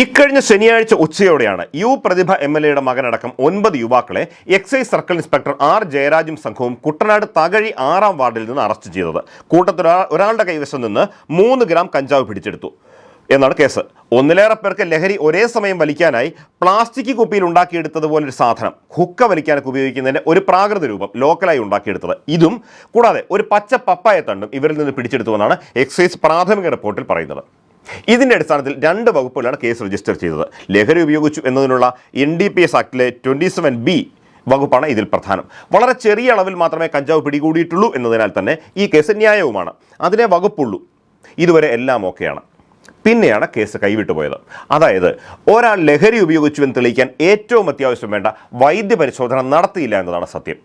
ഇക്കഴിഞ്ഞ ശനിയാഴ്ച ഉച്ചയോടെയാണ് യു പ്രതിഭ എം എൽ എയുടെ മകനടക്കം ഒൻപത് യുവാക്കളെ എക്സൈസ് സർക്കിൾ ഇൻസ്പെക്ടർ ആർ ജയരാജും സംഘവും കുട്ടനാട് തകഴി ആറാം വാർഡിൽ നിന്ന് അറസ്റ്റ് ചെയ്തത്. കൂട്ടത്തിൽ ഒരാളുടെ കൈവശം നിന്ന് മൂന്ന് ഗ്രാം കഞ്ചാവ് പിടിച്ചെടുത്തു. എന്നാണ് കേസ്. ഒന്നിലേറെ പേർക്ക് ലഹരി ഒരേ സമയം വലിക്കാനായി പ്ലാസ്റ്റിക് കുപ്പിയിൽ ഉണ്ടാക്കിയെടുത്തതുപോലൊരു സാധനം. ഹുക്ക വലിക്കാനൊക്കെ ഉപയോഗിക്കുന്നതിന്റെ ഒരു പ്രാകൃത രൂപം ലോക്കലായി ഉണ്ടാക്കിയെടുത്തത്. ഇതും കൂടാതെ ഒരു പച്ച പപ്പായ തണ്ടും ഇവരിൽ നിന്ന് പിടിച്ചെടുത്തുവെന്നാണ് എക്സൈസ് പ്രാഥമിക റിപ്പോർട്ടിൽ പറയുന്നത്. ഇതിന്റെ അടിസ്ഥാനത്തിൽ രണ്ട് വകുപ്പുകളാണ് കേസ് രജിസ്റ്റർ ചെയ്തത്. ലഹരി ഉപയോഗിച്ചു എന്നതിനുള്ള എൻ ഡി പി എസ് ആക്ടിലെ ട്വന്റി സെവൻ ബി വകുപ്പാണ് ഇതിൽ പ്രധാനം. വളരെ ചെറിയ അളവിൽ മാത്രമേ കഞ്ചാവ് പിടികൂടിയിട്ടുള്ളൂ എന്നതിനാൽ തന്നെ ഈ കേസ് ന്യായവുമാണ്. അതിനെ വകുപ്പുള്ളൂ. ഇതുവരെ എല്ലാം ഓക്കെയാണ്. പിന്നെയാണ് കേസ് കൈവിട്ടു പോയത്. അതായത് ഒരാൾ ലഹരി ഉപയോഗിച്ചുവെന്ന് തെളിയിക്കാൻ ഏറ്റവും അത്യാവശ്യം വേണ്ട വൈദ്യ പരിശോധന നടത്തിയില്ല എന്നതാണ് സത്യം.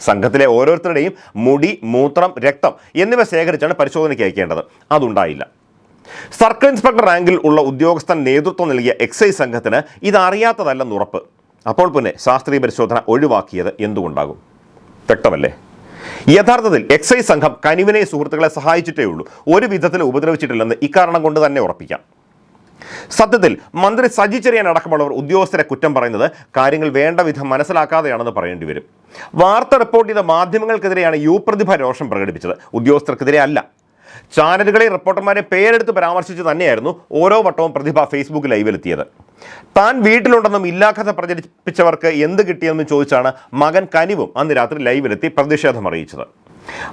സംഘത്തിലെ ഓരോരുത്തരുടെയും മുടി മൂത്രം രക്തം എന്നിവ ശേഖരിച്ചാണ് പരിശോധനയ്ക്ക് അയക്കേണ്ടത്. അതുണ്ടായില്ല. സർക്കിൾ ഇൻസ്പെക്ടർ റാങ്കിൽ ഉള്ള ഉദ്യോഗസ്ഥൻ നേതൃത്വം നൽകിയ എക്സൈസ് സംഘത്തിന് ഇതറിയാത്തതല്ലെന്ന് ഉറപ്പ്. അപ്പോൾ പിന്നെ ശാസ്ത്രീയ പരിശോധന ഒഴിവാക്കിയത് എന്തുകൊണ്ടാകും? വ്യക്തമല്ലേ? യഥാർത്ഥത്തിൽ എക്സൈസ് സംഘം കനിവിനെ സുഹൃത്തുക്കളെ സഹായിച്ചിട്ടേ ഉള്ളൂ. ഒരു വിധത്തിൽ ഉപദ്രവിച്ചിട്ടില്ലെന്ന് ഇക്കാരണം കൊണ്ട് തന്നെ ഉറപ്പിക്കാം. സത്യത്തിൽ മന്ത്രി സജി ചെറിയാൻ അടക്കമുള്ളവർ ഉദ്യോഗസ്ഥരെ കുറ്റം പറയുന്നത് കാര്യങ്ങൾ വേണ്ട വിധം മനസ്സിലാക്കാതെയാണെന്ന് പറയേണ്ടി വരും. വാർത്ത റിപ്പോർട്ട് ചെയ്ത മാധ്യമങ്ങൾക്കെതിരെയാണ് യു പ്രതിഭ രോഷം പ്രകടിപ്പിച്ചത്. ഉദ്യോഗസ്ഥർക്കെതിരെ അല്ല. ചാനലുകളെ റിപ്പോർട്ടർമാരെ പേരെടുത്ത് പരാമർശിച്ച് തന്നെയായിരുന്നു ഓരോ വട്ടവും പ്രതിഭ ഫേസ്ബുക്ക് ലൈവിലെത്തിയത്. താൻ വീട്ടിലുണ്ടെന്നും ഇല്ലാക്കഥ പ്രചരിപ്പിച്ചവർക്ക് എന്ത് കിട്ടിയെന്നും ചോദിച്ചാണ് മകൻ കനിവും അന്ന് രാത്രി ലൈവിലെത്തി പ്രതിഷേധം അറിയിച്ചത്.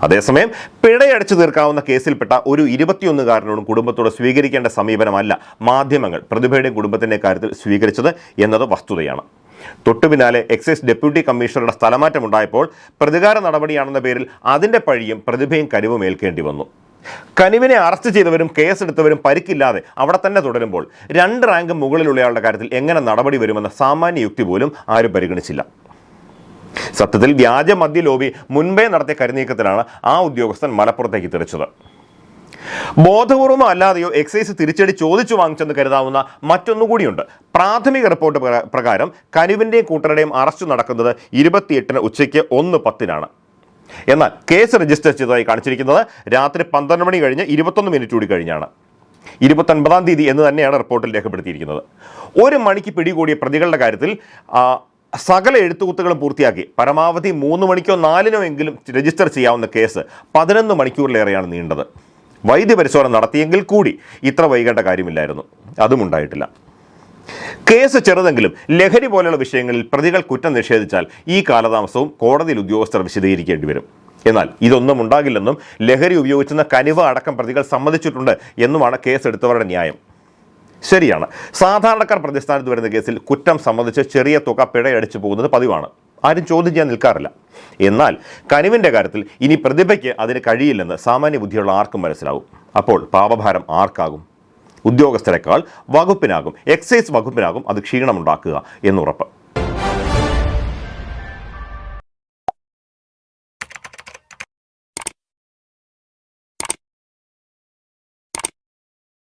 അതേസമയം പിഴയടച്ചു തീർക്കാവുന്ന കേസിൽപ്പെട്ട ഒരു ഇരുപത്തിയൊന്നുകാരനോടും കുടുംബത്തോട് സ്വീകരിക്കേണ്ട സമീപനമല്ല മാധ്യമങ്ങൾ പ്രതിഭയുടെ കുടുംബത്തിന്റെ കാര്യത്തിൽ സ്വീകരിച്ചത് എന്നത് വസ്തുതയാണ്. തൊട്ടു പിന്നാലെ എക്സൈസ് ഡെപ്യൂട്ടി കമ്മീഷണറുടെ സ്ഥലമാറ്റമുണ്ടായപ്പോൾ പ്രതികാര നടപടിയാണെന്ന പേരിൽ അതിന്റെ പഴിയും പ്രതിഭയും കരിവും ഏൽക്കേണ്ടി വന്നു. കനിവിനെ അറസ്റ്റ് ചെയ്തവരും കേസെടുത്തവരും പരിക്കില്ലാതെ അവിടെ തന്നെ തുടരുമ്പോൾ രണ്ട് റാങ്ക് മുകളിലുള്ളയാളുടെ കാര്യത്തിൽ എങ്ങനെ നടപടി വരുമെന്ന സാമാന്യ യുക്തി പോലും ആരും പരിഗണിച്ചില്ല. സത്യത്തിൽ വ്യാജ മദ്യ ലോബി മുൻപേ നടത്തിയ കരുനീക്കത്തിലാണ് ആ ഉദ്യോഗസ്ഥൻ മലപ്പുറത്തേക്ക് തിരിച്ചത് ബോധപൂർവമോ അല്ലാതെയോ എക്സൈസ് തിരിച്ചടി ചോദിച്ചു വാങ്ങിച്ചെന്ന് കരുതാവുന്ന മറ്റൊന്നുകൂടിയുണ്ട് പ്രാഥമിക റിപ്പോർട്ട് പ്രകാരം കനുവിന്റെയും കൂട്ടരുടെയും അറസ്റ്റ് നടക്കുന്നത് ഇരുപത്തിയെട്ടിന് ഉച്ചയ്ക്ക് ഒന്ന് പത്തിനാണ്. എന്നാൽ കേസ് രജിസ്റ്റർ ചെയ്തതായി കാണിച്ചിരിക്കുന്നത് രാത്രി പന്ത്രണ്ട് മണി കഴിഞ്ഞ് ഇരുപത്തൊന്ന് മിനിറ്റ് കൂടി കഴിഞ്ഞാണ്. ഇരുപത്തൊൻപതാം തീയതി എന്ന് തന്നെയാണ് റിപ്പോർട്ടിൽ രേഖപ്പെടുത്തിയിരിക്കുന്നത്. ഒരു മണിക്ക് പിടികൂടിയ പ്രതികളുടെ കാര്യത്തിൽ സകല എഴുത്തുകുത്തുകളും പൂർത്തിയാക്കി. പരമാവധി മൂന്ന് മണിക്കോ നാലിനോ എങ്കിലും രജിസ്റ്റർ ചെയ്യാവുന്ന കേസ് പതിനൊന്ന് മണിക്കൂറിലേറെയാണ് നീണ്ടത്. വൈദ്യപരിശോധന നടത്തിയെങ്കിൽ കൂടി ഇത്ര വൈകേണ്ട കാര്യമില്ലായിരുന്നു. അതും ഉണ്ടായിട്ടില്ല. കേസ് ചെറുതെങ്കിലും ലഹരി പോലെയുള്ള വിഷയങ്ങളിൽ പ്രതികൾ കുറ്റം നിഷേധിച്ചാൽ ഈ കാലതാമസവും കോടതിയിൽ ഉദ്യോഗസ്ഥർ വിശദീകരിക്കേണ്ടി വരും. എന്നാൽ ഇതൊന്നും ഉണ്ടാകില്ലെന്നും ലഹരി ഉപയോഗിച്ചുന്ന കനിവ അടക്കം പ്രതികൾ സമ്മതിച്ചിട്ടുണ്ട് എന്നുമാണ് കേസ് എടുത്തവരുടെ ന്യായം. ശരിയാണ്. സാധാരണക്കാർ പ്രതിസ്ഥാനത്ത് വരുന്ന കേസിൽ കുറ്റം സംബന്ധിച്ച് ചെറിയ തുക പിഴയടിച്ചു പോകുന്നത് പതിവാണ്. ആരും ചോദ്യം ചെയ്യാൻ നിൽക്കാറില്ല. എന്നാൽ കനിവിന്റെ കാര്യത്തിൽ ഇനി പ്രതിഭയ്ക്ക് അതിന് കഴിയില്ലെന്ന് സാമാന്യ ബുദ്ധിയുള്ള ആർക്കും മനസ്സിലാവും. അപ്പോൾ പാപഭാരം ആർക്കാകും? ഉദ്യോഗസ്ഥരെക്കാൾ വകുപ്പിനാകും എക്സൈസ് വകുപ്പിനാകും അത് ക്ഷീണമുണ്ടാക്കുക എന്നുറപ്പ്.